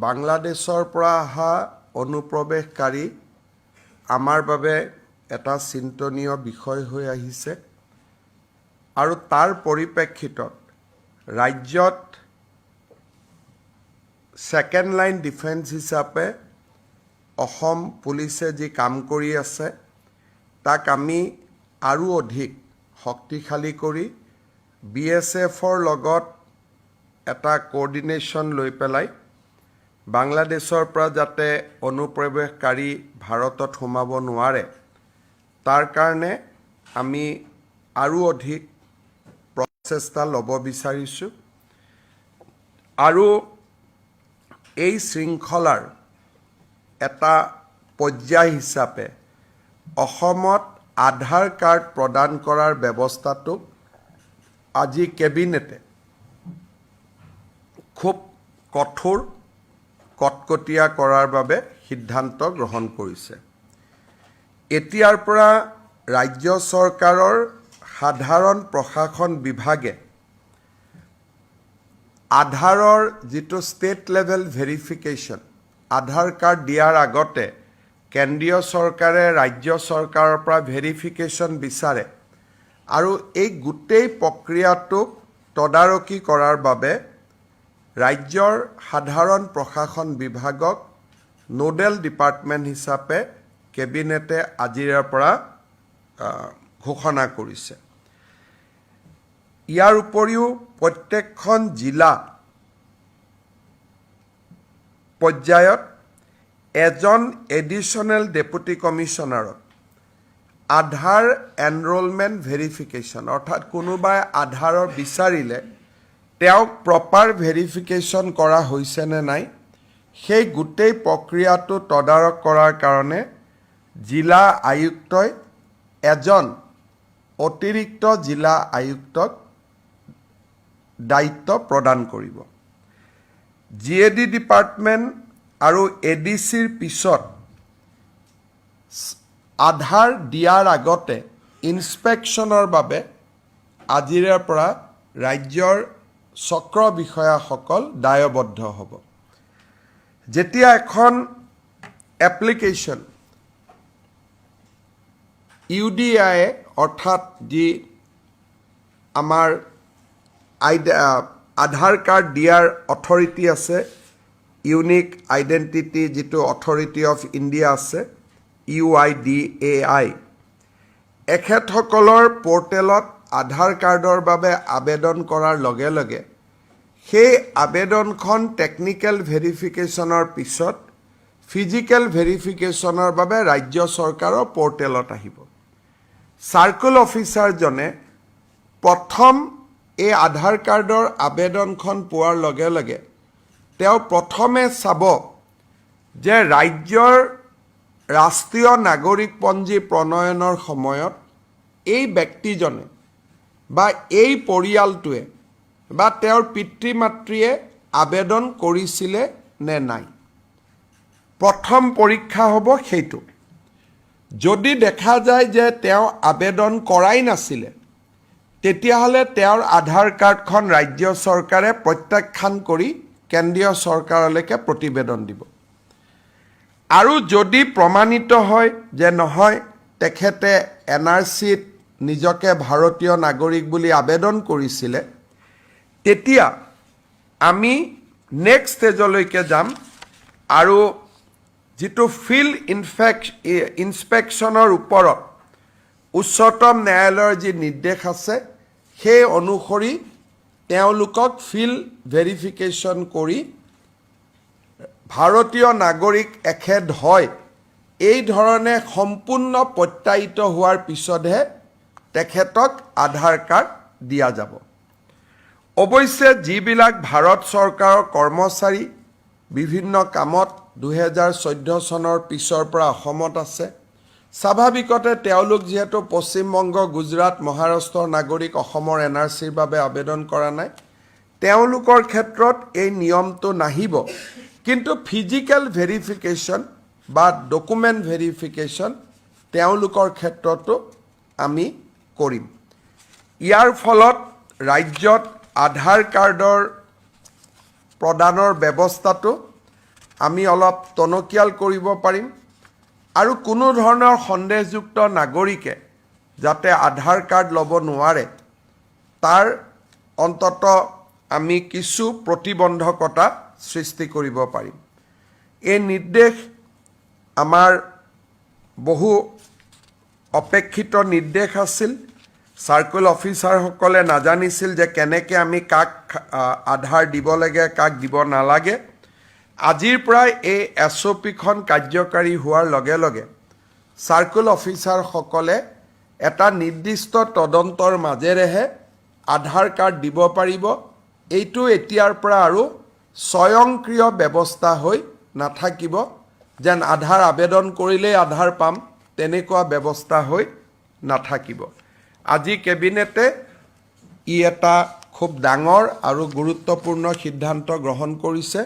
বাংলাদেশৰ পৰা অহা অনুপ্ৰৱেশকাৰী আমাৰ বাবে এটা চিন্তনীয় বিষয় হৈ আহিছে আৰু তাৰ পৰিপ্ৰেক্ষিতত ৰাজ্যত ছেকেণ্ড লাইন ডিফেন্স হিচাপে অসম পুলিচে যি কাম কৰি আছে তাক আমি আৰু অধিক শক্তিশালী কৰি বি এছ এফৰ লগত এটা কোঅৰ্ডিনেশ্যন লৈ পেলাই বাংলাদেশৰ পৰা যাতে অনুপ্ৰৱেশকাৰী ভাৰতত সোমাব নোৱাৰে, তাৰ কাৰণে আমি আৰু অধিক প্ৰচেষ্টা ল'ব বিচাৰিছোঁ। আৰু এই শৃংখলাৰ এটা পৰ্যায় হিচাপে অসমত আধাৰ কাৰ্ড প্ৰদান কৰাৰ ব্যৱস্থাটোক আজি কেবিনেটে খুব কঠোৰ কটকটীয়া কৰাৰ বাবে সিদ্ধান্ত গ্ৰহণ কৰিছে। এতিয়াৰ পৰা ৰাজ্য চৰকাৰৰ সাধাৰণ প্ৰশাসন বিভাগে আধাৰৰ যিটো state level verification Aadhaar card দিয়াৰ আগতে কেন্দ্ৰীয় চৰকাৰে ৰাজ্য চৰকাৰৰ পৰা ভেৰিফিকেশ্যন বিচাৰে আৰু এই গোটেই প্ৰক্ৰিয়াটোক তদাৰকী কৰাৰ বাবে ৰাজ্যৰ সাধাৰণ প্ৰশাসন বিভাগক নোডেল ডিপাৰ্টমেণ্ট হিচাপে কেবিনেটে আজিৰে পৰা ঘোষণা কৰিছে। ইয়াৰ উপৰিও প্ৰত্যেকখন জিলা পৰ্যায়ত এজন এডিশ্যনেল ডেপুটি কমিশ্যনাৰক আধাৰ এনৰলমেণ্ট ভেৰিফিকেশ্যন অৰ্থাৎ কোনোবাই আধাৰৰ বিচাৰিলে তেওঁক প্ৰপাৰ ভেৰিফিকেশ্যন কৰা হৈছে নে নাই, সেই গোটেই প্ৰক্ৰিয়াটো তদাৰক কৰাৰ কাৰণে জিলা আয়ুক্তই এজন অতিৰিক্ত জিলা আয়ুক্তক দায়িত্ব প্ৰদান কৰিব। জি এ ডি ডিপাৰ্টমেণ্ট আৰু এ ডি চিৰ পিছত আধাৰ দিয়াৰ আগতে ইনস্পেকশ্যনৰ বাবে আজিৰে পৰা ৰাজ্যৰ চক্ৰ বিষয়াসকল দায়বদ্ধ হ'ব। যেতিয়া এখন এপ্লিকেশ্যন ইউ ডি আইয়ে অৰ্থাৎ যি আমাৰ আইডে, আধাৰ কাৰ্ড দিয়াৰ অথৰিটি আছে, ইউনিক আইডেণ্টিটি যিটো অথৰিটি অফ ইণ্ডিয়া আছে, U I D A I, এখেতসকলৰ পৰ্টেলত আধাৰ কাৰ্ডৰ বাবে আবেদন কৰাৰ লগে লগে সেই আবেদনখন টেকনিকেল ভেৰিফিকেশ্যনৰ পিছত ফিজিকেল ভেৰিফিকেশ্যনৰ বাবে ৰাজ্য চৰকাৰৰ পৰ্টেলত আহিব। চাৰ্কুল অফিচাৰজনে প্ৰথম এই আধাৰ কাৰ্ডৰ আবেদনখন পোৱাৰ লগে লগে তেওঁ প্ৰথমে চাব যে ৰাজ্যৰ ৰাষ্ট্ৰীয় নাগৰিকপঞ্জী প্ৰণয়নৰ সময়ত এই ব্যক্তিজনে বা এই পৰিয়ালটোৱে বা তেওঁৰ পিতৃ মাতৃয়ে আবেদন কৰিছিলে নে নাই? প্ৰথম পৰীক্ষা হ'ব সেইটো। যদি দেখা যায় যে তেওঁ আবেদন কৰাই নাছিলে, তেতিয়াহ'লে তেওঁৰ আধাৰ কাৰ্ডখন ৰাজ্য চৰকাৰে প্ৰত্যাখ্যান কৰি কেন্দ্ৰীয় চৰকাৰলৈকে প্ৰতিবেদন দিব। আৰু যদি প্ৰমাণিত হয় যে নহয়, তেখেতে এন আৰ চিত নিজকে ভাৰতীয় নাগৰিক বুলি আবেদন কৰিছিলে তেতিয়া আমি নেক্সট ষ্টেজলৈকে যাম আৰু যিটো ফিল্ড ইনফেক্ট ইনস্পেকশ্যনৰ ওপৰত উচ্চতম ন্যায়ালয়ৰ যি নিৰ্দেশ আছে, সেই অনুসৰি তেওঁলোকক ফিল্ড ভেৰিফিকেশ্যন কৰি ভাৰতীয় নাগৰিক এখেত হয় এই ধৰণে সম্পূৰ্ণ প্ৰত্যায়িত হোৱাৰ পিছতহে তেখেতক আধাৰ কাৰ্ড দিয়া যাব। অৱশ্যে যিবিলাক ভাৰত চৰকাৰৰ কৰ্মচাৰী বিভিন্ন কামত দুহেজাৰ চৈধ্য চনৰ পিছৰ পৰা অসমত আছে স্বাভাৱিকতে তেওঁলোক যিহেতু পশ্চিমবংগ গুজৰাট মহাৰাষ্ট্ৰৰ নাগৰিক অসমৰ এন আৰ চিৰ বাবে আবেদন কৰা নাই তেওঁলোকৰ ক্ষেত্ৰত এই নিয়মটো নাহিব। কিন্তু ফিজিকেল ভেৰিফিকেশ্যন বা ডকুমেণ্ট ভেৰিফিকেশ্যন তেওঁলোকৰ ক্ষেত্ৰতো আমি কৰিম। ইয়াৰ ফলত ৰাজ্যত আধাৰ কাৰ্ডৰ প্ৰদানৰ ব্যৱস্থাটো আমি অলপ টনকিয়াল কৰিব পাৰিম। আৰু কোনো ধৰণৰ সন্দেহযুক্ত নাগৰিকে যাতে আধাৰ কাৰ্ড ল'ব নোৱাৰে তাৰ অন্তত আমি কিছু প্ৰতিবন্ধকতা সৃষ্টি কৰিব পাৰিম। এই নিৰ্দেশ আমাৰ বহু অপেক্ষিত নিৰ্দেশ আছিল। চাৰ্কুল অফিচাৰসকলে নাজানিছিল যে কেনেকৈ আমি কাক আধাৰ দিব লাগে, কাক দিব নালাগে। আজিৰ পৰাই এই এছ অ' পিখন কাৰ্যকাৰী হোৱাৰ লগে লগে চাৰ্কুল অফিচাৰসকলে এটা নিৰ্দিষ্ট তদন্তৰ মাজেৰেহে আধাৰ কাৰ্ড দিব পাৰিব। এইটো এতিয়াৰ পৰা আৰু স্বয়ংক্ৰিয় ব্যৱস্থা হৈ নাথাকিব। যেন আধাৰ আবেদন কৰিলেই আধাৰ পাম, তেনেকুৱা ব্যৱস্থা হৈ নাথাকিব। আজি কেবিনেটে ই এটা খুব ডাঙৰ আৰু গুৰুত্বপূৰ্ণ সিদ্ধান্ত গ্ৰহণ কৰিছে।